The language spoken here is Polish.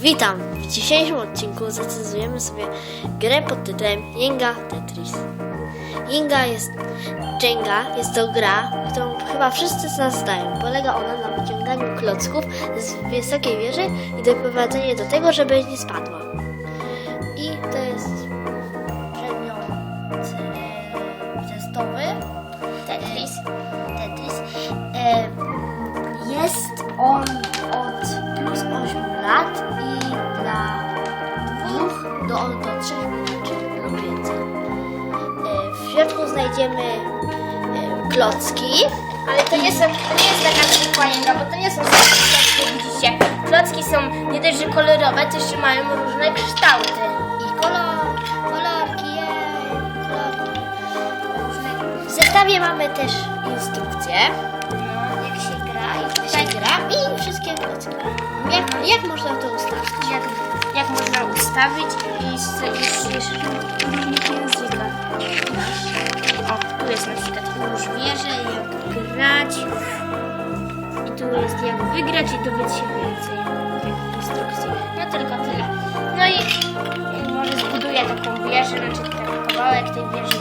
Witam! W dzisiejszym odcinku zrecenzujemy sobie grę pod tytułem Jenga Tetris. Jenga jest... Jenga jest to gra, którą chyba wszyscy z nas znają. Polega ona na wyciąganiu klocków z wysokiej wieży i doprowadzeniu do tego, żeby nie spadła. I to jest przedmiot testowy. Tetris. Do, do 3 graczy lub więcej. W środku znajdziemy e, klocki. Ale to nie, są, to nie jest taka zwykła jęga, bo to nie są zwykłe klocki, widzicie. Klocki są nie dość, że kolorowe, to jeszcze mają różne kształty. I kolor, kolorki, jej, kolorki. W zestawie mamy też instrukcję, można ustawić i z- już jest w różnych językach. O, tu jest na przykład już wieże, jak grać. I tu jest jak wygrać i dowiedzieć się więcej instrukcji. No tylko tyle. No i y, może zbuduję taką wieżę, znaczy taki kawałek tej wieży